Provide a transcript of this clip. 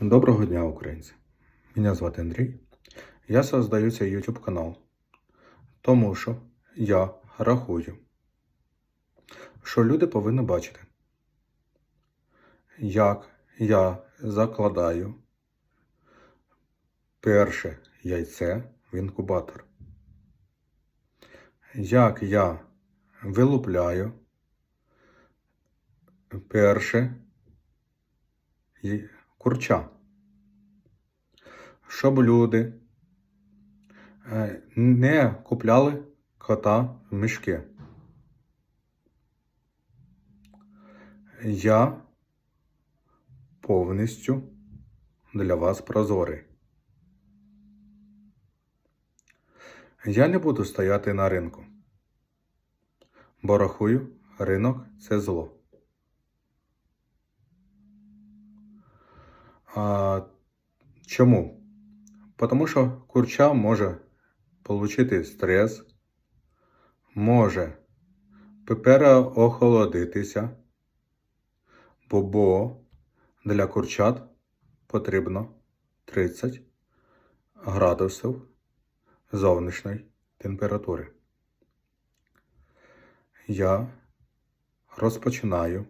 Доброго дня, українці! Мене звати Андрій. Я создаю цей YouTube канал, тому що я рахую, що люди повинні бачити, як я закладаю перше яйце в інкубатор, як я вилупляю перше й- курча щоб люди е, не купляли кота в мішки. Я повністю для вас прозорий. Я не буду стояти на ринку, бо рахую, ринок це зло. А, чому? Тому що курча може отримати стрес, може переохолодитися, бо, бо для курчат потрібно 30 градусів зовнішньої температури. Я розпочинаю